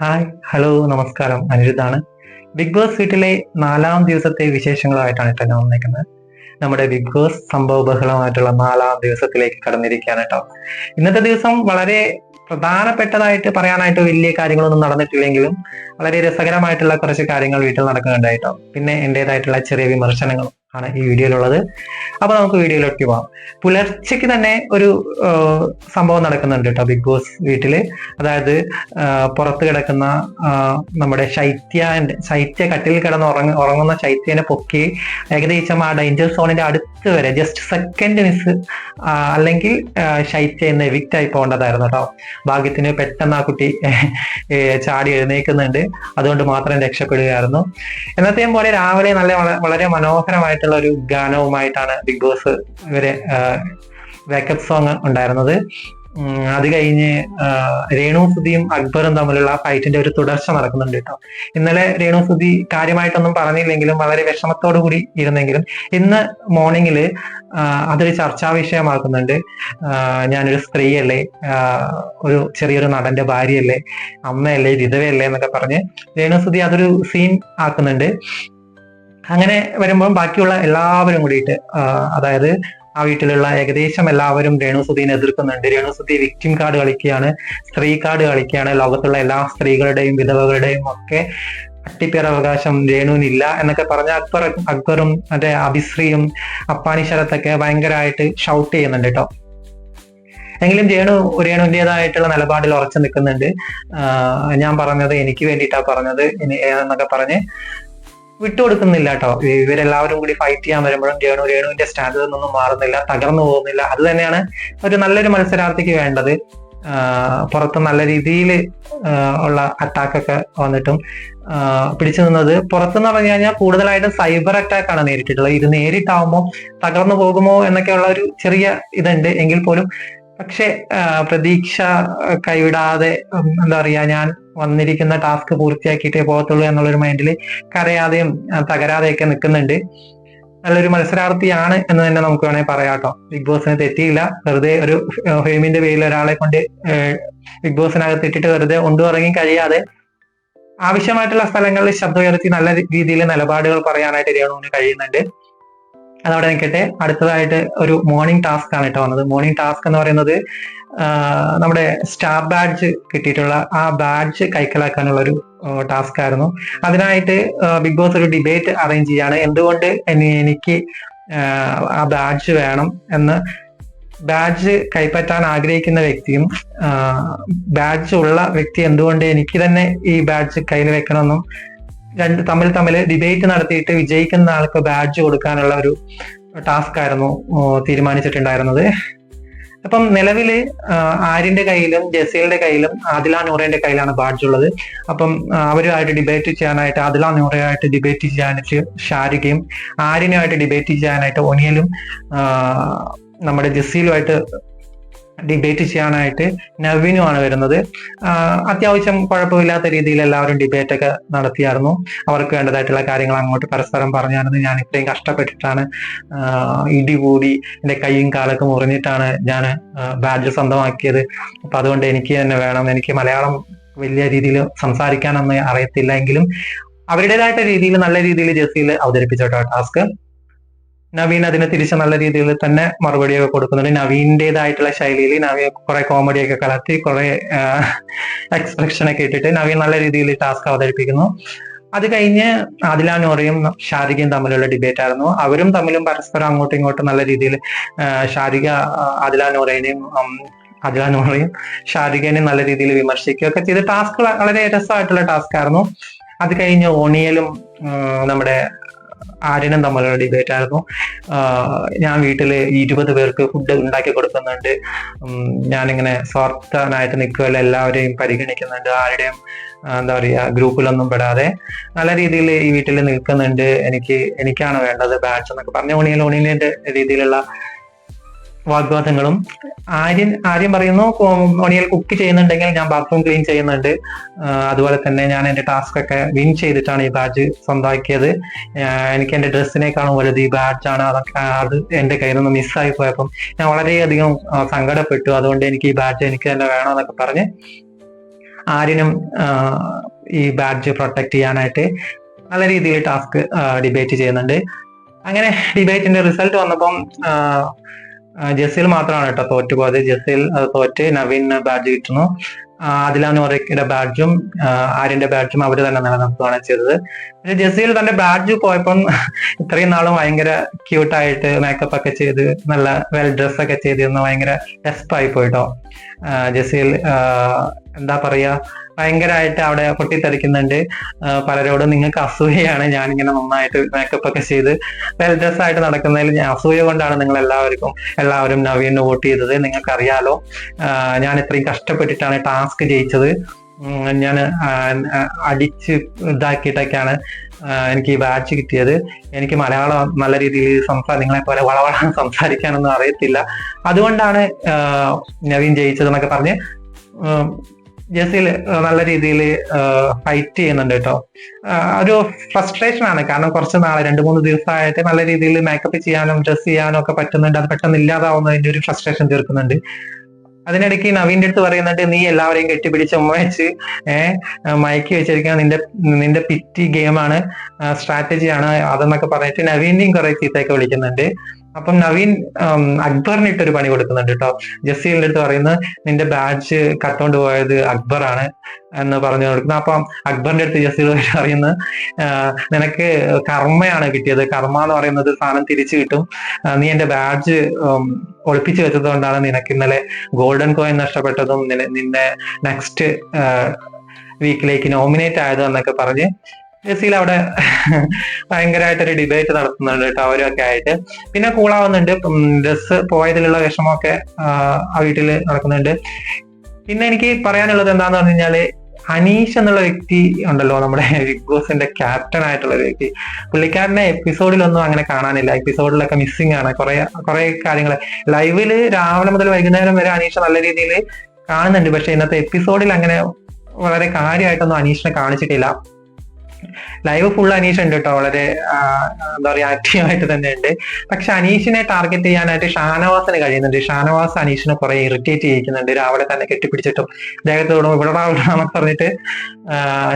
Hi hello നമസ്കാരം. അനിരുദ്ധാണ്. Big boss വീട്ടിലെ നാലാം ദിവസത്തെ വിശേഷങ്ങളായിട്ടാണ് കേട്ടോ ഞാൻ വന്നേക്കുന്നത്. നമ്മുടെ ബിഗ് ബോസ് സംഭവ ബഹളമായിട്ടുള്ള നാലാം ദിവസത്തിലേക്ക് കടന്നിരിക്കുകയാണ് കേട്ടോ. ഇന്നത്തെ ദിവസം വളരെ പ്രധാനപ്പെട്ടതായിട്ട് പറയാനായിട്ട് വലിയ കാര്യങ്ങളൊന്നും നടന്നിട്ടില്ലെങ്കിലും വളരെ രസകരമായിട്ടുള്ള കുറച്ച് കാര്യങ്ങൾ വീട്ടിൽ നടക്കുന്നുണ്ടായിട്ടോ പിന്നെ എന്റെതായിട്ടുള്ള ചെറിയ വിമർശനങ്ങളും ആണ് ഈ വീഡിയോയിലുള്ളത്. അപ്പൊ നമുക്ക് വീഡിയോയിലേക്ക് പോവാം. പുലർച്ചയ്ക്ക് തന്നെ ഒരു സംഭവം നടക്കുന്നുണ്ട് കേട്ടോ ബിഗ് ബോസ് വീട്ടിൽ. അതായത് പുറത്ത് കിടക്കുന്ന നമ്മുടെ ശൈത്യ ശൈത്യ കട്ടിൽ കിടന്ന് ഉറങ്ങ ഉറങ്ങുന്ന ശൈത്യനെ പൊക്കി ഏകദേശം ആ ഡേഞ്ചർ സോണിന്റെ അടുത്ത് വരെ ജസ്റ്റ് സെക്കൻഡ് മിസ് അല്ലെങ്കിൽ ശൈത്യ എന്ന് എവിക്റ്റ് ആയി പോകേണ്ടതായിരുന്നു കേട്ടോ. ഭാഗ്യത്തിന് പെട്ടെന്ന് ആ കുട്ടി ചാടി എഴുന്നേൽക്കുന്നുണ്ട് അതുകൊണ്ട് മാത്രം രക്ഷപ്പെടുകയായിരുന്നു. എന്നത്തെയും പോലെ രാവിലെ നല്ല വളരെ വളരെ മനോഹരമായിട്ടുള്ള ഒരു ഗാനവുമായിട്ടാണ് ബിഗ് ബോസ് ഇവരെ വേക്കപ്പ് സോങ് ഉണ്ടായിരുന്നത്. അത് കഴിഞ്ഞ് രേണു സുധിയും അക്ബറും തമ്മിലുള്ള ഫൈറ്റിന്റെ ഒരു തുടർച്ച നടക്കുന്നുണ്ട് കേട്ടോ. ഇന്നലെ രേണു സുധി കാര്യമായിട്ടൊന്നും പറഞ്ഞില്ലെങ്കിലും വളരെ വിഷമത്തോടു കൂടി ഇരുന്നെങ്കിലും ഇന്ന് മോർണിംഗിൽ അതൊരു ചർച്ചാ വിഷയമാക്കുന്നുണ്ട്. ഞാനൊരു സ്ത്രീയല്ലേ ഒരു ചെറിയൊരു നടന്റെ ഭാര്യയല്ലേ അമ്മയല്ലേ വിധവയല്ലേ എന്നൊക്കെ പറഞ്ഞ് രേണു സുധി അതൊരു സീൻ ആക്കുന്നുണ്ട്. അങ്ങനെ വരുമ്പോൾ ബാക്കിയുള്ള എല്ലാവരും കൂടിയിട്ട് അതായത് ആ വീട്ടിലുള്ള ഏകദേശം എല്ലാവരും രേണുസുതിനെ എതിർക്കുന്നുണ്ട്. രേണുസുതി വിക്ടിം കാർഡ് കളിക്കുകയാണ് സ്ത്രീ കാർഡ് കളിക്കുകയാണ്. ലോകത്തുള്ള എല്ലാ സ്ത്രീകളുടെയും വിധവകളുടെയും ഒക്കെ അട്ടിപ്പേർ അവകാശം രേണുവിനില്ല എന്നൊക്കെ പറഞ്ഞ അക്ബർ അക്ബറും മറ്റേ അഭിശ്രീയും അപ്പാനി ശരത്തൊക്കെ ഭയങ്കരമായിട്ട് ഷൗട്ട് ചെയ്യുന്നുണ്ട് കേട്ടോ എങ്കിലും രേണു രേണുവിന്റെതായിട്ടുള്ള നിലപാടിൽ ഉറച്ചു നിൽക്കുന്നുണ്ട്. ഞാൻ പറഞ്ഞത് എനിക്ക് വേണ്ടിയിട്ടാണ് പറഞ്ഞത്. എന്നൊക്കെ പറഞ്ഞ് വിട്ടുകൊടുക്കുന്നില്ല കേട്ടോ ഇവരെല്ലാവരും കൂടി ഫൈറ്റ് ചെയ്യാൻ വരുമ്പോഴും രേണു രേണുവിന്റെ സ്റ്റാൻഡിൽ നിന്നൊന്നും മാറുന്നില്ല തകർന്നു പോകുന്നില്ല. അത് തന്നെയാണ് ഒരു നല്ലൊരു മത്സരാർത്ഥിക്ക് വേണ്ടത്. പുറത്ത് നല്ല രീതിയിൽ ഉള്ള അറ്റാക്കൊക്കെ വന്നിട്ടും പിടിച്ചു നിന്നത്. പുറത്തുനിന്ന് പറഞ്ഞു കഴിഞ്ഞാൽ കൂടുതലായിട്ടും സൈബർ അറ്റാക്ക് ആണ് നേരിട്ടിട്ടുള്ളത്. ഇത് നേരിട്ടാവുമ്പോൾ തകർന്നു പോകുമോ എന്നൊക്കെയുള്ള ഒരു ചെറിയ ഇതുണ്ട് എങ്കിൽ പോലും. പക്ഷെ പ്രതീക്ഷ കൈവിടാതെ എന്താ പറയാ ഞാൻ വന്നിരിക്കുന്ന ടാസ്ക് പൂർത്തിയാക്കിയിട്ടേ പോകത്തുള്ളൂ എന്നുള്ളൊരു മൈൻഡിൽ കരയാതെയും തകരാതെയൊക്കെ നിൽക്കുന്നുണ്ട് നല്ലൊരു മത്സരാർത്ഥിയാണ് എന്ന് തന്നെ നമുക്ക് വേണമെങ്കിൽ പറയാം കേട്ടോ. ബിഗ് ബോസിന് തെറ്റിയില്ല. വെറുതെ ഒരു ഫെയിമിന്റെ പേരിൽ ഒരാളെ കൊണ്ട് ബിഗ് ബോസിനകത്ത് ഇട്ടിട്ട് വെറുതെ ഉറങ്ങി കഴിയാതെ ആവശ്യമായിട്ടുള്ള സ്ഥലങ്ങളിൽ ശബ്ദം ഉയർത്തി നല്ല രീതിയിൽ നിലപാടുകൾ പറയാനായിട്ട് രേണുവിന് കഴിയുന്നുണ്ട്. അതവിടെ നിൽക്കട്ടെ. അടുത്തതായിട്ട് ഒരു മോർണിംഗ് ടാസ്ക് ആണ് കേട്ടോ വന്നത്. മോർണിംഗ് ടാസ്ക് എന്ന് പറയുന്നത് നമ്മുടെ സ്റ്റാർ ബാഡ്ജ് കിട്ടിയിട്ടുള്ള ആ ബാഡ്ജ് കൈക്കലാക്കാനുള്ള ഒരു ടാസ്ക് ആയിരുന്നു. അതിനായിട്ട് ബിഗ് ബോസ് ഒരു ഡിബേറ്റ് അറേഞ്ച് ചെയ്യാണ്. എന്തുകൊണ്ട് എനിക്ക് ആ ബാഡ്ജ് വേണം എന്ന്. ബാഡ്ജ് കൈപ്പറ്റാൻ ആഗ്രഹിക്കുന്ന വ്യക്തിയും ബാഡ്ജ് ഉള്ള വ്യക്തി എന്തുകൊണ്ട് എനിക്ക് തന്നെ ഈ ബാഡ്ജ് കയ്യിൽ വെക്കണമെന്നും രണ്ട് തമ്മിൽ തമ്മിൽ ഡിബേറ്റ് നടത്തിയിട്ട് വിജയിക്കുന്ന ആൾക്ക് ബാഡ്ജ് കൊടുക്കാനുള്ള ഒരു ടാസ്ക് ആയിരുന്നു തീരുമാനിച്ചിട്ടുണ്ടായിരുന്നത്. അപ്പം നിലവിൽ ആര്യന്റെ കയ്യിലും ജസീലിന്റെ കയ്യിലും ആദില നൂറയുടെ കയ്യിലാണ് ബാഡ്ജ് ഉള്ളത്. അപ്പം അവരുമായിട്ട് ഡിബേറ്റ് ചെയ്യാനായിട്ട് ആദില നൂറയായിട്ട് ഡിബേറ്റ് ചെയ്യാനായിട്ട് ഷാരികയും ആര്യനുമായിട്ട് ഡിബേറ്റ് ചെയ്യാനായിട്ട് ഒനിയലും നമ്മുടെ ജസീലുമായിട്ട് ഡിബേറ്റ് ചെയ്യാനായിട്ട് നവീനുമാണ് വരുന്നത്. അത്യാവശ്യം കുഴപ്പമില്ലാത്ത രീതിയിൽ എല്ലാവരും ഡിബേറ്റൊക്കെ നടത്തിയായിരുന്നു. അവർക്ക് വേണ്ടതായിട്ടുള്ള കാര്യങ്ങൾ അങ്ങോട്ട് പരസ്പരം പറഞ്ഞായിരുന്നു. ഞാൻ ഇത്രയും കഷ്ടപ്പെട്ടിട്ടാണ് ഇടികൂടി ഇടി കൂടി എന്റെ കൈയും കാലൊക്കെ മുറിഞ്ഞിട്ടാണ് ഞാൻ ബാഡ്ജ് സ്വന്തമാക്കിയത്. അപ്പൊ അതുകൊണ്ട് എനിക്ക് തന്നെ വേണം. എനിക്ക് മലയാളം വലിയ രീതിയിൽ സംസാരിക്കാനൊന്നും അറിയത്തില്ല എങ്കിലും അവരുടേതായിട്ട് രീതിയിൽ നല്ല രീതിയിൽ ജസീൽ അവതരിപ്പിച്ചോട്ടോ ടാസ്ക്. നവീൻ അതിന് തിരിച്ച് നല്ല രീതിയിൽ തന്നെ മറുപടിയൊക്കെ കൊടുക്കുന്നുണ്ട്. നവീന്റെതായിട്ടുള്ള ശൈലിയിൽ നവീൻ കുറെ കോമഡിയൊക്കെ കലർത്തി കുറെ എക്സ്പ്രഷൻ ഒക്കെ ഇട്ടിട്ട് നവീൻ നല്ല രീതിയിൽ ടാസ്ക് അവതരിപ്പിക്കുന്നു. അത് കഴിഞ്ഞ് ആദില ഷാരികയും തമ്മിലുള്ള ഡിബേറ്റ് ആയിരുന്നു. അവരും തമ്മിലും പരസ്പരം അങ്ങോട്ടും ഇങ്ങോട്ടും നല്ല രീതിയിൽ ഷാരിക ആദില നൂറേനെയും ആദില ഷാരികനെയും നല്ല രീതിയിൽ വിമർശിക്കുകയൊക്കെ ചെയ്ത്. ടാസ്ക് വളരെ രസമായിട്ടുള്ള ടാസ്ക് ആയിരുന്നു. അത് കഴിഞ്ഞ് ഓണിയലും നമ്മുടെ ആര്യനും തമ്മിലുള്ള ഡിബേറ്റ് ആയിരുന്നു. ഞാൻ വീട്ടിൽ ഇരുപത് പേർക്ക് ഫുഡ് ഉണ്ടാക്കി കൊടുക്കുന്നുണ്ട്. ഞാനിങ്ങനെ സ്വാർത്ഥനായിട്ട് നിൽക്കുകയല്ല എല്ലാവരെയും പരിഗണിക്കുന്നുണ്ട്. ആരുടെയും എന്താ പറയുക ഗ്രൂപ്പിലൊന്നും പെടാതെ നല്ല രീതിയിൽ ഈ വീട്ടിൽ നിൽക്കുന്നുണ്ട്. എനിക്ക് എനിക്കാണ് വേണ്ടത് ബാച്ച് എന്നൊക്കെ പറഞ്ഞ ഓണിയൽ ഓണിയലിന്റെ രീതിയിലുള്ള വാഗ്വാദങ്ങളും. ആര്യം ആര്യം പറയുന്നു മണിയൽ കുക്ക് ചെയ്യുന്നുണ്ടെങ്കിൽ ഞാൻ ബാത്റൂം ക്ലീൻ ചെയ്യുന്നുണ്ട്. അതുപോലെ തന്നെ ഞാൻ എന്റെ ടാസ്ക് ഒക്കെ വിൻ ചെയ്തിട്ടാണ് ഈ ബാഡ്ജ് സ്വന്തമാക്കിയത്. എനിക്ക് എന്റെ ഡ്രസ്സിനേക്കാളും വലുത് ഈ ബാഡ്ജാണ് അതൊക്കെ അത് എന്റെ കയ്യിൽ നിന്ന് മിസ്സായി പോയപ്പം ഞാൻ വളരെയധികം സങ്കടപ്പെട്ടു. അതുകൊണ്ട് എനിക്ക് ഈ ബാഡ്ജ് എനിക്ക് തന്നെ വേണമെന്നൊക്കെ പറഞ്ഞ് ആര്യനും ഈ ബാഡ്ജ് പ്രൊട്ടക്ട് ചെയ്യാനായിട്ട് നല്ല രീതിയിൽ ടാസ്ക് ഡിബേറ്റ് ചെയ്യുന്നുണ്ട്. അങ്ങനെ ഡിബേറ്റിന്റെ റിസൾട്ട് വന്നപ്പം ജസീൽ മാത്രമാണ് കേട്ടോ തോറ്റുപോയത് ജസീൽ തോറ്റ് നവീൻ ബാഡ്ജ് കിട്ടുന്നു. അതിലാണ് ഒറയ്ക്കയുടെ ബാഡ്ജും ആര്യന്റെ ബാഡ്ജും അവർ തന്നെ നിലനിർത്തുകയാണ് ചെയ്തത്. പക്ഷെ ജസീൽ തന്റെ ബാഡ്ജ് പോയപ്പം ഇത്രയും നാളും ഭയങ്കര ക്യൂട്ടായിട്ട് മേക്കപ്പ് ഒക്കെ ചെയ്ത് നല്ല വെൽ ഡ്രസ് ഒക്കെ ചെയ്തിരുന്ന. ഭയങ്കര ഡെസ്പായി പോയിട്ടോ. ജസീൽ എന്താ പറയാ ഭയങ്കരമായിട്ട് അവിടെ പൊട്ടിത്തെറിക്കുന്നുണ്ട് പലരോടും നിങ്ങൾക്ക് അസൂയയാണ്. ഞാൻ ഇങ്ങനെ നന്നായിട്ട് മേക്കപ്പ് ഒക്കെ ചെയ്ത് വെൽ ഡ്രസ് ആയിട്ട് നടക്കുന്നതിൽ ഞാൻ അസൂയ കൊണ്ടാണ് നിങ്ങൾ എല്ലാവർക്കും എല്ലാവരും നവീന് വോട്ട് ചെയ്തത്. നിങ്ങൾക്ക് അറിയാലോ ഞാൻ ഇത്രയും കഷ്ടപ്പെട്ടിട്ടാണ് ടാസ്ക് ജയിച്ചത്. ഞാൻ അടിച്ച് ഇതാക്കിയിട്ടൊക്കെയാണ് എനിക്ക് ഈ ബാച്ച് കിട്ടിയത്. എനിക്ക് മലയാളം നല്ല രീതിയിൽ സംസാ നിങ്ങളെ പോലെ വളവള സംസാരിക്കാനൊന്നും അറിയത്തില്ല. അതുകൊണ്ടാണ് നവീൻ ജയിച്ചതെന്നൊക്കെ പറഞ്ഞ് ജെസിൽ നല്ല രീതിയിൽ ഫൈറ്റ് ചെയ്യുന്നുണ്ട് കേട്ടോ. ഒരു ഫ്രസ്ട്രേഷൻ ആണ്. കാരണം കുറച്ച് നാളെ രണ്ട് മൂന്ന് ദിവസമായിട്ട് നല്ല രീതിയിൽ മേക്കപ്പ് ചെയ്യാനും ഡ്രസ് ചെയ്യാനും ഒക്കെ പറ്റുന്നുണ്ട്. അത് പെട്ടെന്ന് ഇല്ലാതാവുന്നതിന്റെ ഒരു ഫ്രസ്ട്രേഷൻ തീർക്കുന്നുണ്ട്. അതിനിടയ്ക്ക് നവീന്റെ അടുത്ത് പറയുന്നുണ്ട് നീ എല്ലാവരെയും കെട്ടിപ്പിടിച്ച് ഉമ്മവെച്ച് ഏഹ് മയക്കി വെച്ചിരിക്കുന്ന നിന്റെ നിന്റെ പിറ്റി ഗെയിമാണ് സ്ട്രാറ്റജിയാണ് അതെന്നൊക്കെ പറഞ്ഞിട്ട് നവീന്റെയും കുറെ ചീത്തയൊക്കെ വിളിക്കുന്നുണ്ട്. അപ്പം നവീൻ അക്ബറിന് ഇട്ടൊരു പണി കൊടുക്കുന്നുണ്ട് കേട്ടോ ജസീലിന്റെ അടുത്ത് പറയുന്നത് നിന്റെ ബാഡ്ജ് കട്ടോണ്ട് പോയത് അക്ബറാണ് എന്ന് പറഞ്ഞു കൊടുക്കുന്നത് അപ്പം അക്ബറിന്റെ അടുത്ത് ജസീൽ പറയുന്നത് നിനക്ക് കർമ്മയാണ് കിട്ടിയത്. കർമ്മ എന്ന് പറയുന്നത് സാധനം തിരിച്ചു കിട്ടും. നീ എന്റെ ബാഡ്ജ് ഒളിപ്പിച്ചു വെച്ചതുകൊണ്ടാണ് നിനക്ക് ഇന്നലെ ഗോൾഡൻ കോയിൻ നഷ്ടപ്പെട്ടതും നിന്നെ നെക്സ്റ്റ് വീക്കിലേക്ക് നോമിനേറ്റ് ആയതും എന്നൊക്കെ പറഞ്ഞ് ജസീൽ അവിടെ ഭയങ്കരമായിട്ടൊരു ഡിബേറ്റ് നടത്തുന്നുണ്ട് കേട്ടോ അവരൊക്കെ ആയിട്ട്. പിന്നെ കൂളാവുന്നുണ്ട് ഡ്രസ് പോയതിലുള്ള വിഷമമൊക്കെ ആ വീട്ടിൽ നടക്കുന്നുണ്ട്. പിന്നെ എനിക്ക് പറയാനുള്ളത് എന്താന്ന് പറഞ്ഞു കഴിഞ്ഞാൽ അനീഷ് എന്നുള്ള വ്യക്തി ഉണ്ടല്ലോ നമ്മുടെ ബിഗ് ബോസിന്റെ ക്യാപ്റ്റൻ ആയിട്ടുള്ള ഒരു വ്യക്തി. പുള്ളിക്കാരനെ എപ്പിസോഡിലൊന്നും അങ്ങനെ കാണാനില്ല. എപ്പിസോഡിലൊക്കെ മിസ്സിംഗ് ആണ്. കുറെ കുറെ കാര്യങ്ങൾ ലൈവിൽ രാവിലെ മുതൽ വൈകുന്നേരം വരെ അനീഷ് നല്ല രീതിയിൽ കാണുന്നുണ്ട്. പക്ഷെ ഇന്നത്തെ എപ്പിസോഡിൽ അങ്ങനെ വളരെ കാര്യമായിട്ടൊന്നും അനീഷിനെ കാണിച്ചിട്ടില്ല. ലൈവ് ഫുൾ അനീഷ് ഉണ്ട് കേട്ടോ വളരെ എന്താ പറയുക ആക്റ്റീവായിട്ട് തന്നെ ഉണ്ട്. പക്ഷെ അനീഷിനെ ടാർഗറ്റ് ചെയ്യാനായിട്ട് ഷാനവാസിന് കഴിയുന്നുണ്ട്. ഷാനവാസ് അനീഷിനെ കുറെ ഇറിറ്റേറ്റ് ചെയ്യിക്കുന്നുണ്ട്. രാവിലെ തന്നെ കെട്ടിപ്പിടിച്ചിട്ടും അദ്ദേഹത്തോടും ഇവിടെ എന്നൊക്കെ പറഞ്ഞിട്ട്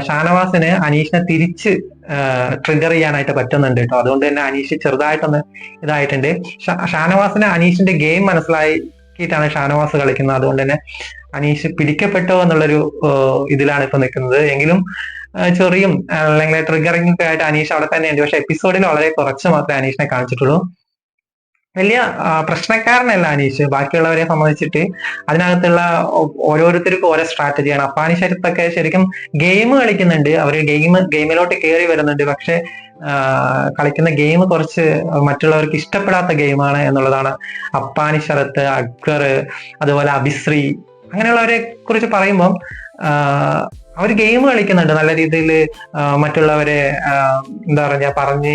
ഷാനവാസിന് അനീഷിനെ തിരിച്ച് ട്രിഗർ ചെയ്യാനായിട്ട് പറ്റുന്നുണ്ട് കേട്ടോ അതുകൊണ്ട് തന്നെ അനീഷ് ചെറുതായിട്ടൊന്ന് ഇതായിട്ടുണ്ട്. ഷാനവാസിന് അനീഷിന്റെ ഗെയിം മനസ്സിലാക്കിയിട്ടാണ് ഷാനവാസ് കളിക്കുന്നത്. അതുകൊണ്ട് തന്നെ അനീഷ് പിടിക്കപ്പെട്ടോ എന്നുള്ളൊരു ഇതിലാണ് ഇപ്പൊ നിൽക്കുന്നത്. എങ്കിലും ചെറിയും അല്ലെങ്കിൽ ട്രിഗറിംഗ് ഒക്കെ ആയിട്ട് അനീഷ് അവിടെ തന്നെയുണ്ട്. പക്ഷെ എപ്പിസോഡിൽ വളരെ കുറച്ച് മാത്രമേ അനീഷിനെ കാണിച്ചിട്ടുള്ളൂ. വലിയ പ്രശ്നക്കാരനല്ല അനീഷ്. ബാക്കിയുള്ളവരെ സംബന്ധിച്ചിട്ട് അതിനകത്തുള്ള ഓരോരുത്തർക്കും ഓരോ സ്ട്രാറ്റജിയാണ്. അപ്പാനി ശരത്തൊക്കെ ശരിക്കും ഗെയിം കളിക്കുന്നുണ്ട്. അവർ ഗെയിം ഗെയിമിലോട്ട് കയറി വരുന്നുണ്ട്. പക്ഷെ കളിക്കുന്ന ഗെയിം കുറച്ച് മറ്റുള്ളവർക്ക് ഇഷ്ടപ്പെടാത്ത ഗെയിമാണ് എന്നുള്ളതാണ് അപ്പാനി ശരത്ത് അക്ബർ അതുപോലെ അഭിശ്രീ അങ്ങനെയുള്ളവരെ കുറിച്ച് പറയുമ്പം അവർ ഗെയിം കളിക്കുന്നുണ്ട്. നല്ല രീതിയിൽ മറ്റുള്ളവരെ എന്താ പറഞ്ഞ പറഞ്ഞ്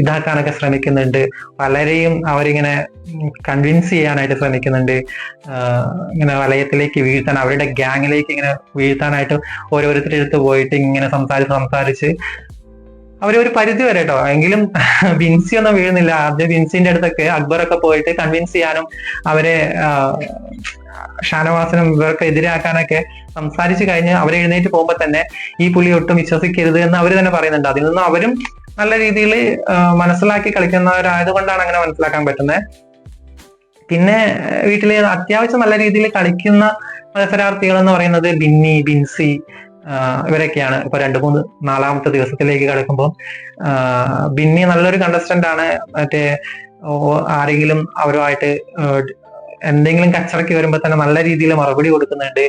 ഇതാക്കാനൊക്കെ ശ്രമിക്കുന്നുണ്ട്. പലരെയും അവരിങ്ങനെ കൺവിൻസ് ചെയ്യാനായിട്ട് ശ്രമിക്കുന്നുണ്ട്. ഇങ്ങനെ വലയത്തിലേക്ക് വീഴ്ത്താൻ അവരുടെ ഗ്യാങ്ങിലേക്ക് ഇങ്ങനെ വീഴ്ത്താനായിട്ട് ഓരോരുത്തരുടെ അടുത്ത് പോയിട്ട് ഇങ്ങനെ സംസാരിച്ച് സംസാരിച്ച് അവർ ഒരു പരിധി വരെ കേട്ടോ എങ്കിലും വിൻസി ഒന്നും വീഴുന്നില്ല. ആദ്യം ബിൻസിന്റെ അടുത്തൊക്കെ അക്ബറൊക്കെ പോയിട്ട് കൺവിൻസ് ചെയ്യാനും അവരെ ഷാനവാസനും ഇവർക്ക് എതിരാക്കാനൊക്കെ സംസാരിച്ചു കഴിഞ്ഞ് അവർ എഴുന്നേറ്റ് പോകുമ്പോൾ തന്നെ ഈ പുള്ളി ഒട്ടും വിശ്വസിക്കരുത് എന്ന് അവർ തന്നെ പറയുന്നുണ്ട്. അതിൽ നിന്നും അവരും നല്ല രീതിയിൽ മനസ്സിലാക്കി കളിക്കുന്നവരായതുകൊണ്ടാണ് അങ്ങനെ മനസ്സിലാക്കാൻ പറ്റുന്നത് പിന്നെ വീട്ടിൽ അത്യാവശ്യം നല്ല രീതിയിൽ കളിക്കുന്ന മത്സരാർത്ഥികൾ എന്ന് പറയുന്നത് ബിന്നി ബിൻസി ഇവരൊക്കെയാണ്. ഇപ്പൊ രണ്ട് മൂന്ന് നാലാമത്തെ ദിവസത്തിലേക്ക് കിടക്കുമ്പോൾ ബിന്നി നല്ലൊരു കണ്ടസ്റ്റന്റ് ആണ്. മറ്റേ ആരെങ്കിലും അവരുമായിട്ട് എന്തെങ്കിലും കച്ചറക്കി വരുമ്പോൾ തന്നെ നല്ല രീതിയിൽ മറുപടി കൊടുക്കുന്നുണ്ട്.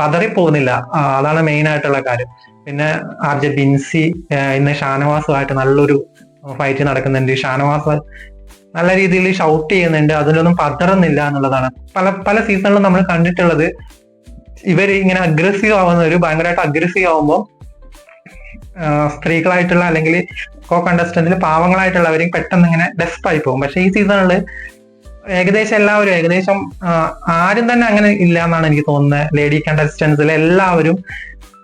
പതറി പോകുന്നില്ല അതാണ് മെയിൻ ആയിട്ടുള്ള കാര്യം. പിന്നെ ആർ ജെ ബിൻസി ഇന്ന് ഷാനവാസുമായിട്ട് നല്ലൊരു ഫൈറ്റ് നടക്കുന്നുണ്ട്. ഷാനവാസ് നല്ല രീതിയിൽ ഷൗട്ട് ചെയ്യുന്നുണ്ട്. അതിലൊന്നും പതറുന്നില്ല എന്നുള്ളതാണ്. പല പല സീസണിലും നമ്മൾ കണ്ടിട്ടുള്ളത് ഇവർ ഇങ്ങനെ അഗ്രസീവ് ആവുന്ന ഒരു ഭയങ്കരമായിട്ട് അഗ്രസീവ് ആവുമ്പോൾ സ്ത്രീകളായിട്ടുള്ള അല്ലെങ്കിൽ കോ കണ്ടസ്റ്റന്റിൽ പാവങ്ങളായിട്ടുള്ളവരെയും പെട്ടെന്ന് ഇങ്ങനെ ഡെസ്പായി പോകും. പക്ഷെ ഈ സീസണിൽ ഏകദേശം എല്ലാവരും ഏകദേശം ആരും തന്നെ അങ്ങനെ ഇല്ല എന്നാണ് എനിക്ക് തോന്നുന്നത് ലേഡി കണ്ടസ്റ്റൻസിൽ എല്ലാവരും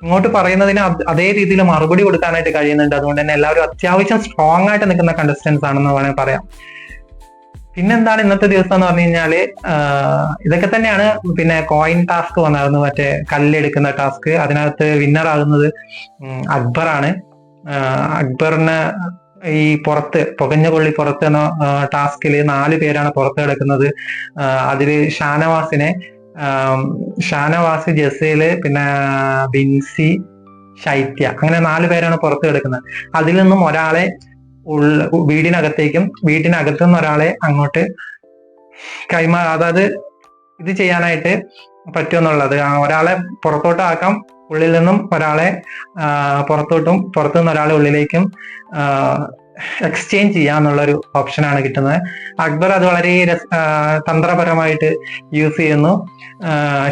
ഇങ്ങോട്ട് പറയുന്നതിന് അതേ രീതിയിൽ മറുപടി കൊടുക്കാനായിട്ട് കഴിയുന്നുണ്ട്. അതുകൊണ്ട് തന്നെ എല്ലാവരും അത്യാവശ്യം സ്ട്രോങ് ആയിട്ട് നിൽക്കുന്ന കണ്ടസ്റ്റൻസ് ആണെന്ന് വേണമെങ്കിൽ പറയാം. പിന്നെന്താണ് ഇന്നത്തെ ദിവസം എന്ന് പറഞ്ഞു കഴിഞ്ഞാൽ ഇതൊക്കെ തന്നെയാണ് പിന്നെ കോയിൻ ടാസ്ക് വന്നായിരുന്നു. മറ്റേ കല്ലെടുക്കുന്ന ടാസ്ക് അതിനകത്ത് വിന്നർ ആകുന്നത് അക്ബറാണ്. അക്ബറിന് ഈ പുറത്ത് പുകഞ്ഞ കൊള്ളി പുറത്ത് എന്ന നാല് പേരാണ് പുറത്ത് കിടക്കുന്നത്. അതിൽ ഷാനവാസിനെ ഷാനവാസ് ജസീൽ പിന്നെ ബിൻസി ശൈത്യ അങ്ങനെ നാല് പേരാണ് പുറത്ത് കിടക്കുന്നത്. അതിൽ നിന്നും ഒരാളെ ഉള്ള വീടിനകത്തേക്കും വീടിനകത്തു നിന്ന് ഒരാളെ അങ്ങോട്ട് കൈമാ അതായത് ഇത് ചെയ്യാനായിട്ട് പറ്റുമെന്നുള്ളത്. ഒരാളെ പുറത്തോട്ടാക്കാം ഉള്ളിൽ നിന്നും ഒരാളെ പുറത്തോട്ടും പുറത്തു നിന്ന് ഒരാളെ ഉള്ളിലേക്കും എക്സ്ചേഞ്ച് ചെയ്യാന്നുള്ളൊരു ഓപ്ഷനാണ് കിട്ടുന്നത്. അക്ബർ അത് വളരെ തന്ത്രപരമായിട്ട് യൂസ് ചെയ്യുന്നു.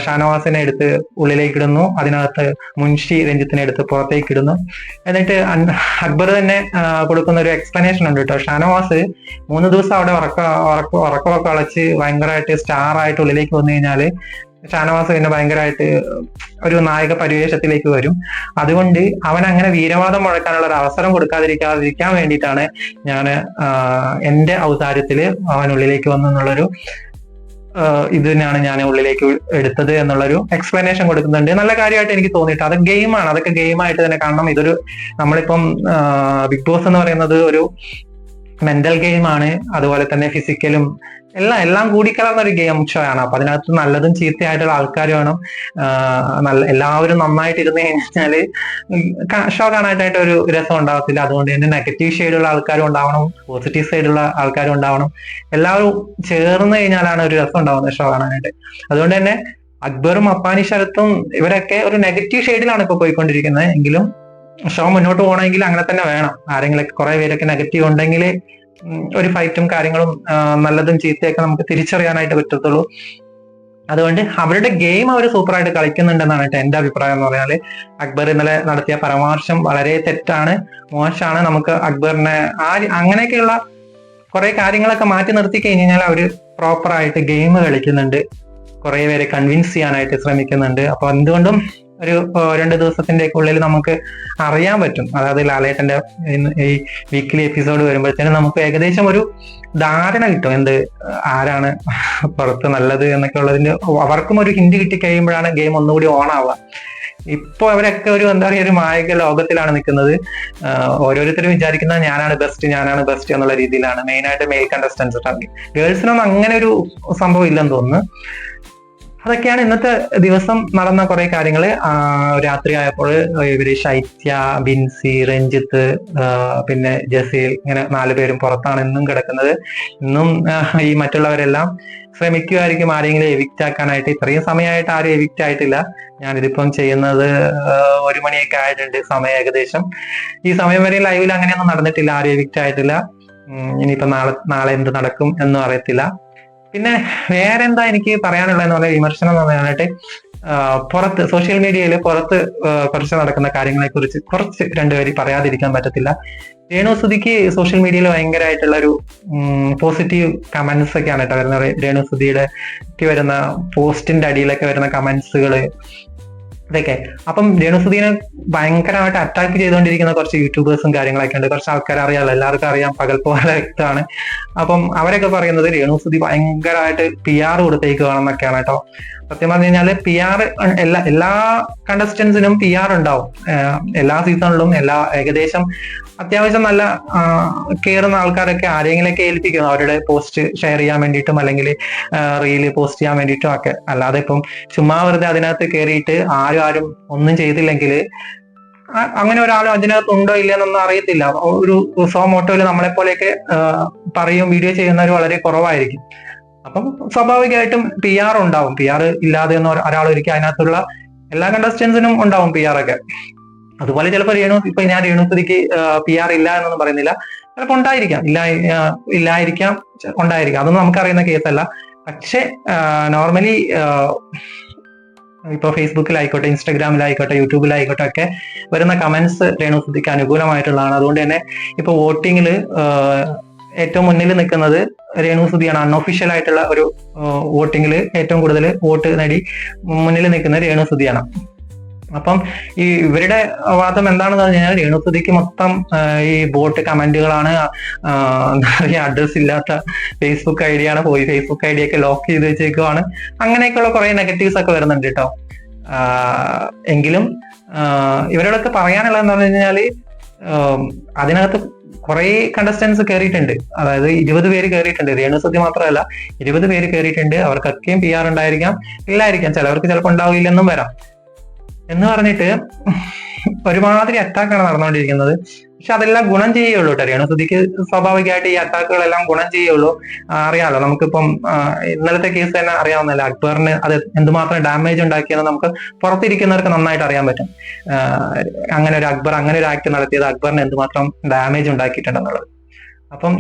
ഷാനവാസിനെ എടുത്ത് ഉള്ളിലേക്ക് ഇടുന്നു. അതിനകത്ത് മുൻഷി രഞ്ജിത്തിനെ എടുത്ത് പുറത്തേക്ക് ഇടുന്നു. എന്നിട്ട് അക്ബർ തന്നെ കൊടുക്കുന്ന ഒരു എക്സ്പ്ലനേഷൻ ഉണ്ട് കേട്ടോ. ഷാനവാസ് മൂന്ന് ദിവസം അവിടെ ഉറക്ക ഉറക്ക ഉറക്കമൊക്കെ അളച്ച് ഭയങ്കരമായിട്ട് സ്റ്റാർ ആയിട്ട് ഉള്ളിലേക്ക് വന്നു കഴിഞ്ഞാൽ ഷാനവാസ് പിന്നെ ഭയങ്കരമായിട്ട് ഒരു നായക പരിവേഷത്തിലേക്ക് വരും. അതുകൊണ്ട് അവൻ അങ്ങനെ വീരവാദം മുഴക്കാനുള്ള ഒരു അവസരം കൊടുക്കാതിരിക്കാതിരിക്കാൻ വേണ്ടിയിട്ടാണ് ഞാൻ എന്റെ ഔദാര്യത്തിൽ അവൻ ഉള്ളിലേക്ക് ഇത് തന്നെയാണ് ഞാൻ ഉള്ളിലേക്ക് എടുത്തത് എന്നുള്ളൊരു എക്സ്പ്ലനേഷൻ കൊടുക്കുന്നുണ്ട്. നല്ല കാര്യമായിട്ട് എനിക്ക് തോന്നിയിട്ട് അത് ഗെയിമാണ് അതൊക്കെ ഗെയിമായിട്ട് തന്നെ കാരണം ഇതൊരു നമ്മളിപ്പം ബിഗ് ബോസ് എന്ന് പറയുന്നത് ഒരു മെന്റൽ ഗെയിമാണ് അതുപോലെ തന്നെ ഫിസിക്കലും എല്ലാം എല്ലാം കൂടിക്കലർന്ന ഒരു ഗെയിം ഷോ ആണ്. അപ്പൊ അതിനകത്ത് നല്ലതും ചീത്തയായിട്ടുള്ള ആൾക്കാർ വേണം. നല്ല എല്ലാവരും നന്നായിട്ട് ഇരുന്ന് കഴിഞ്ഞാൽ ഷോ കാണാനായിട്ട് ഒരു രസം ഉണ്ടാവത്തില്ല. അതുകൊണ്ട് തന്നെ നെഗറ്റീവ് ഷെയ്ഡുള്ള ആൾക്കാരും ഉണ്ടാവണം പോസിറ്റീവ് സൈഡുള്ള ആൾക്കാരും ഉണ്ടാവണം. എല്ലാവരും ചേർന്ന് കഴിഞ്ഞാലാണ് ഒരു രസം ഉണ്ടാവുന്നത് ഷോ കാണാനായിട്ട്. അതുകൊണ്ട് തന്നെ അക്ബറും അപ്പാനി ശരത്തും ഇവരൊക്കെ ഒരു നെഗറ്റീവ് ഷെയ്ഡിലാണ് ഇപ്പൊ പോയിക്കൊണ്ടിരിക്കുന്നത്. എങ്കിലും ഷോ മുന്നോട്ട് പോകണമെങ്കിൽ അങ്ങനെ തന്നെ വേണം. ആരെങ്കിലും കുറെ പേരൊക്കെ നെഗറ്റീവ് ഉണ്ടെങ്കിൽ ഒരു ഫൈറ്റും കാര്യങ്ങളും നല്ലതും ചീത്തയൊക്കെ നമുക്ക് തിരിച്ചറിയാനായിട്ട് പറ്റത്തുള്ളൂ. അതുകൊണ്ട് അവരുടെ ഗെയിം അവർ സൂപ്പറായിട്ട് കളിക്കുന്നുണ്ടെന്നാണ് കേട്ടോ എന്റെ അഭിപ്രായം എന്ന് പറഞ്ഞാൽ. അക്ബർ ഇന്നലെ നടത്തിയ പരാമർശം വളരെ തെറ്റാണ് മോശമാണ്. നമുക്ക് അക്ബറിനെ ആ അങ്ങനെയൊക്കെയുള്ള കുറെ കാര്യങ്ങളൊക്കെ മാറ്റി നിർത്തി കഴിഞ്ഞാൽ അവർ പ്രോപ്പറായിട്ട് ഗെയിം കളിക്കുന്നുണ്ട്. കുറെ പേരെ കൺവിൻസ് ചെയ്യാനായിട്ട് ശ്രമിക്കുന്നുണ്ട്. അപ്പൊ എന്തുകൊണ്ടും ഒരു രണ്ട് ദിവസത്തിന്റെ ഉള്ളിൽ നമുക്ക് അറിയാൻ പറ്റും. അതായത് ലാലേട്ടന്റെ ഈ വീക്കിലി എപ്പിസോഡ് വരുമ്പോഴത്തേനും നമുക്ക് ഏകദേശം ഒരു ധാരണ കിട്ടും. എന്ത് ആരാണ് പുറത്ത് നല്ലത് എന്നൊക്കെ ഉള്ളതിന്റെ അവർക്കും ഒരു ഹിന്റ് കിട്ടി കഴിയുമ്പോഴാണ് ഗെയിം ഒന്നുകൂടി ഓൺ ആവുക. ഇപ്പൊ അവരൊക്കെ ഒരു എന്താ പറയുക ഒരു മായക ലോകത്തിലാണ് നിൽക്കുന്നത്. ഓരോരുത്തരും വിചാരിക്കുന്ന ഞാനാണ് ബെസ്റ്റ് ഞാനാണ് ബെസ്റ്റ് എന്നുള്ള രീതിയിലാണ്. മെയിൻ ആയിട്ട് മെയിൽ കണ്ടസ്റ്റൻസ് ഗേൾസിനൊന്നും അങ്ങനെ ഒരു സംഭവം ഇല്ലെന്ന് തോന്നുന്നു. അതൊക്കെയാണ് ഇന്നത്തെ ദിവസം നടന്ന കുറെ കാര്യങ്ങൾ രാത്രി ആയപ്പോൾ ഇവർ ശൈത്യ ബിൻസി രഞ്ജിത്ത് പിന്നെ ജസീൽ ഇങ്ങനെ നാലു പേരും പുറത്താണ് ഇന്നും കിടക്കുന്നത്. ഇന്നും ഈ മറ്റുള്ളവരെല്ലാം ശ്രമിക്കുമായിരിക്കും ആരെങ്കിലും എവിക്റ്റ് ആക്കാനായിട്ട്. ഇത്രയും സമയമായിട്ട് ആരും എവിക്റ്റ് ആയിട്ടില്ല. ഞാനിതിപ്പം ചെയ്യുന്നത് ഒരു മണിയൊക്കെ ആയിട്ടുണ്ട് സമയം ഏകദേശം. ഈ സമയം വരെ ലൈവിൽ അങ്ങനെയൊന്നും നടന്നിട്ടില്ല. ആരും എവിക്റ്റ് ആയിട്ടില്ല. ഇനിയിപ്പം നാളെ നാളെ എന്ത് നടക്കും എന്നും അറിയത്തില്ല. പിന്നെ വേറെ എന്താ എനിക്ക് പറയാനുള്ളതെന്ന് പറഞ്ഞാൽ വിമർശനം എന്ന് പറയാനായിട്ട് പുറത്ത് സോഷ്യൽ മീഡിയയിൽ പുറത്ത് കുറച്ച് നടക്കുന്ന കാര്യങ്ങളെ കുറിച്ച് കുറച്ച് രണ്ടുപേര് പറയാതിരിക്കാൻ പറ്റത്തില്ല. രേണുസുതിക്ക് സോഷ്യൽ മീഡിയയിൽ ഭയങ്കരമായിട്ടുള്ള ഒരു പോസിറ്റീവ് കമന്റ്സ് ഒക്കെയാണ് കേട്ടോ വരുന്നത്. രേണുസുതിയുടെ വരുന്ന പോസ്റ്റിന്റെ അടിയിലൊക്കെ വരുന്ന കമന്റ്സുകൾ ഇതൊക്കെ. അപ്പം രേണുസുദീനെ ഭയങ്കരമായിട്ട് അറ്റാക്ക് ചെയ്തുകൊണ്ടിരിക്കുന്ന കുറച്ച് യൂട്യൂബേഴ്സും കാര്യങ്ങളൊക്കെ ഉണ്ട്. കുറച്ച് ആൾക്കാർ അറിയാമല്ലോ എല്ലാവർക്കും അറിയാം. പകൽ പോലെ വ്യക്തമാണ്. അപ്പം അവരൊക്കെ പറയുന്നത് രേണുസുദി ഭയങ്കരമായിട്ട് പി ആർ കൊടുത്തേക്കുകയാണെന്നൊക്കെയാണ് കേട്ടോ. സത്യം പറഞ്ഞു കഴിഞ്ഞാൽ പി ആർ എല്ലാ എല്ലാ കണ്ടസ്റ്റൻസിനും പി ആർ ഉണ്ടാവും. എല്ലാ സീസണിലും എല്ലാ ഏകദേശം അത്യാവശ്യം നല്ല കയറുന്ന ആൾക്കാരൊക്കെ ആരെങ്കിലൊക്കെ ഏൽപ്പിക്കുന്നു അവരുടെ പോസ്റ്റ് ഷെയർ ചെയ്യാൻ വേണ്ടിയിട്ടും അല്ലെങ്കിൽ റീൽ പോസ്റ്റ് ചെയ്യാൻ വേണ്ടിയിട്ടും ഒക്കെ. അല്ലാതെ ഇപ്പം ചുമ്മാ വെറുതെ അതിനകത്ത് കയറിയിട്ട് ആരും ആരും ഒന്നും ചെയ്തില്ലെങ്കിൽ അങ്ങനെ ഒരാളും അതിനകത്ത് ഉണ്ടോ ഇല്ലെന്നൊന്നും അറിയത്തില്ല. ഒരു സോ മോട്ടോയിൽ നമ്മളെ പോലെയൊക്കെ പറയും വീഡിയോ ചെയ്യുന്നവർ വളരെ കുറവായിരിക്കും. അപ്പം സ്വാഭാവികമായിട്ടും പി ആർ ഉണ്ടാവും. പി ആർ ഇല്ലാതെ എന്ന് ഒരാൾ ഒരിക്കൽ അതിനകത്തുള്ള എല്ലാ കണ്ടസ്റ്റൻസിനും ഉണ്ടാവും പി ആർ ഒക്കെ. അതുപോലെ ചിലപ്പോൾ രേണു ഇപ്പൊ ഞാൻ രേണുസുതിക്ക് പി ആർ ഇല്ല എന്നൊന്നും പറയുന്നില്ല. ചിലപ്പോൾ ഉണ്ടായിരിക്കാം. ഇല്ല ഇല്ലായിരിക്കാം ഉണ്ടായിരിക്കാം. അതൊന്നും നമുക്കറിയുന്ന കേസല്ല പക്ഷെ നോർമലി ഇപ്പൊ ഫേസ്ബുക്കിലായിക്കോട്ടെ ഇൻസ്റ്റാഗ്രാമിലായിക്കോട്ടെ യൂട്യൂബിലായിക്കോട്ടെ ഒക്കെ വരുന്ന കമന്റ്സ് രേണുസുതിക്ക് അനുകൂലമായിട്ടുള്ളതാണ്. അതുകൊണ്ട് തന്നെ ഇപ്പൊ വോട്ടിങ്ങിൽ ഏറ്റവും മുന്നിൽ നിൽക്കുന്നത് രേണുസുതിയാണ് അൺഒഫീഷ്യൽ ആയിട്ടുള്ള ഒരു വോട്ടിങ്ങിൽ ഏറ്റവും കൂടുതൽ വോട്ട് നേടി മുന്നിൽ നിൽക്കുന്ന രേണുസുതിയാണ് അപ്പം ഈ ഇവരുടെ വാദം എന്താണെന്ന് പറഞ്ഞു കഴിഞ്ഞാൽ രേണുസുതിക്ക് മൊത്തം ഈ ബോട്ട് കമന്റുകളാണ് എന്താ പറയുക അഡ്രസ് ഇല്ലാത്ത ഫേസ്ബുക്ക് ഐ പോയി. ഫേസ്ബുക്ക് ഐ ഡി ഒക്കെ ലോക്ക് ചെയ്ത് വെച്ചേക്കുവാണ്. അങ്ങനെയൊക്കെയുള്ള കുറെ നെഗറ്റീവ്സ് ഒക്കെ വരുന്നുണ്ട് കേട്ടോ. എങ്കിലും ഇവരോടൊക്കെ പറയാനുള്ളതെന്ന് പറഞ്ഞു കഴിഞ്ഞാൽ ആം, അതിനകത്ത് കുറെ കണ്ടസ്റ്റൻസ് കയറിയിട്ടുണ്ട് അതായത് ഇരുപത് പേര് കയറിയിട്ടുണ്ട് രേണു സത്യം മാത്രമല്ല ഇരുപത് പേര് കയറിയിട്ടുണ്ട് അവർക്കൊക്കെയും പി ആർ ഉണ്ടായിരിക്കാം. ഇല്ലായിരിക്കാം. ചിലവർക്ക് ചിലപ്പോൾ ഉണ്ടാവില്ലെന്നും വരാം. എന്ന് പറഞ്ഞിട്ട് ഒരുമാതിരി അറ്റാക്കാണ് നടന്നുകൊണ്ടിരിക്കുന്നത്. പക്ഷെ അതെല്ലാം ഗുണം ചെയ്യുള്ളൂ കേട്ടോ. രേണുസുതിക്ക് സ്വാഭാവികമായിട്ട് ഈ അറ്റാക്കുകളെല്ലാം ഗുണം ചെയ്യുള്ളൂ അറിയാമല്ലോ നമുക്കിപ്പം ഇന്നലത്തെ കേസ് തന്നെ അറിയാവുന്നല്ലോ അക്ബറിന് അത് എന്തുമാത്രം ഡാമേജ് ഉണ്ടാക്കിയെന്ന് നമുക്ക് പുറത്തിരിക്കുന്നവർക്ക് നന്നായിട്ട് അറിയാൻ പറ്റും. അങ്ങനെ ഒരു അക്ബർ അങ്ങനെ ഒരു ആക്ട് നടത്തിയത് അക്ബറിന് എന്തുമാത്രം ഡാമേജ് ഉണ്ടാക്കിയിട്ടുണ്ടെന്നുള്ളത്. അപ്പം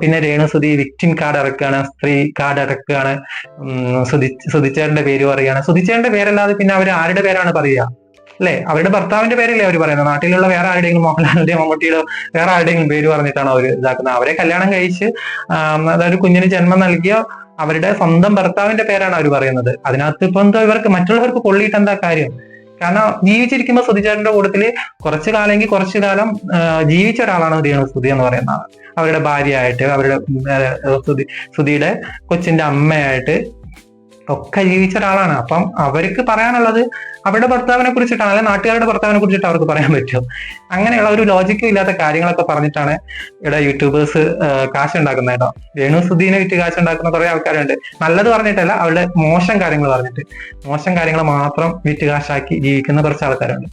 പിന്നെ രേണുസുതി വിക്ടിം കാർഡ് ഇറക്കുകയാണ് സ്ത്രീ കാർഡ് ഇറക്കുകയാണ്. സുധി സുധിച്ചേട്ടന്റെ പേര് പറയുകയാണ് സുധിച്ചേട്ടന്റെ പേരല്ലാതെ പിന്നെ അവർ ആരുടെ പേരാണ് പറയുക? അല്ലെ? അവരുടെ ഭർത്താവിന്റെ പേരല്ലേ അവർ പറയുന്നത്? നാട്ടിലുള്ള വേറെ ആരുടെയെങ്കിലും മോഹൻലാലിന്റെയോ മമ്മൂട്ടിയുടെ വേറെ ആരുടെയെങ്കിലും പേര് പറഞ്ഞിട്ടാണ് അവർ ഇതാക്കുന്നത്? അവരെ കല്യാണം കഴിച്ച് അതായത് കുഞ്ഞിന് ജന്മം നൽകിയ അവരുടെ സ്വന്തം ഭർത്താവിന്റെ പേരാണ് അവർ പറയുന്നത്. അതിനകത്ത് ഇപ്പൊ എന്തോ ഇവർക്ക് മറ്റുള്ളവർക്ക് കൊള്ളിയിട്ട് എന്താ കാര്യം? കാരണം ജീവിച്ചിരിക്കുമ്പോൾ സുധിചേട്ടന്റെ കൂട്ടത്തിൽ കുറച്ചു കാലമെങ്കിൽ കുറച്ചു കാലം ജീവിച്ച ഒരാളാണ് രേണു സുധി എന്ന് പറയുന്നത്. അവരുടെ ഭാര്യയായിട്ട് അവരുടെ സുധി സുധിയുടെ കൊച്ചിന്റെ അമ്മയായിട്ട് ഒക്കെ ജീവിച്ച ഒരാളാണ്. അപ്പം അവർക്ക് പറയാനുള്ളത് അവരുടെ ഭർത്താവിനെ കുറിച്ചിട്ടാണ് അല്ലെങ്കിൽ നാട്ടുകാരുടെ ഭർത്താവിനെ കുറിച്ചിട്ട് അവർക്ക് പറയാൻ പറ്റും. അങ്ങനെയുള്ള ഒരു ലോജിക്കും ഇല്ലാത്ത കാര്യങ്ങളൊക്കെ പറഞ്ഞിട്ടാണ് ഇവിടെ യൂട്യൂബേഴ്സ് കാശ് ഉണ്ടാക്കുന്നത് കേട്ടോ. വേണു സുധീനെ വിറ്റ് കാശ് ഉണ്ടാക്കുന്ന കുറെ ആൾക്കാരുണ്ട്. നല്ലത് പറഞ്ഞിട്ടല്ല അവരുടെ മോശം കാര്യങ്ങൾ പറഞ്ഞിട്ട്. മോശം കാര്യങ്ങൾ മാത്രം വിറ്റ് കാശാക്കി ജീവിക്കുന്ന കുറച്ച് ആൾക്കാരുണ്ട്.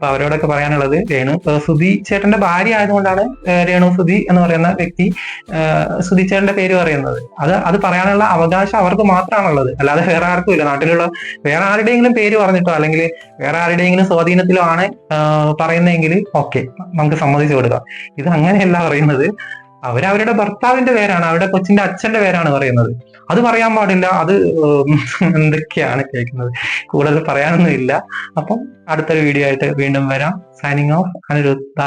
അപ്പൊ അവരോടൊക്കെ പറയാനുള്ളത് രേണു. സുധി ചേട്ടന്റെ ഭാര്യ ആയതുകൊണ്ടാണ് രേണു സുധി എന്ന് പറയുന്ന വ്യക്തി സുധി ചേട്ടന്റെ പേര് പറയുന്നത്. അത് അത് പറയാനുള്ള അവകാശം അവർക്ക് മാത്രമാണുള്ളത്. അല്ലാതെ വേറെ ആർക്കും ഇല്ല. നാട്ടിലുള്ള വേറെ ആരുടെയെങ്കിലും പേര് പറഞ്ഞിട്ടോ അല്ലെങ്കിൽ വേറെ ആരുടെയെങ്കിലും സ്വാധീനത്തിലോ ആണ് പറയുന്നതെങ്കിൽ ഓക്കെ നമുക്ക് സമ്മതിച്ചു കൊടുക്കാം. ഇത് അങ്ങനെയല്ല പറയുന്നത്. അവരവരുടെ ഭർത്താവിന്റെ പേരാണ് അവരുടെ കൊച്ചിന്റെ അച്ഛന്റെ പേരാണ് പറയുന്നത്. അത് പറയാൻ പാടില്ല അത് എന്തൊക്കെയാണ് കേൾക്കുന്നത്? കൂടുതൽ പറയാനൊന്നും ഇല്ല അപ്പം അടുത്തൊരു വീഡിയോ ആയിട്ട് വീണ്ടും വരാം. Signing off Aniruddha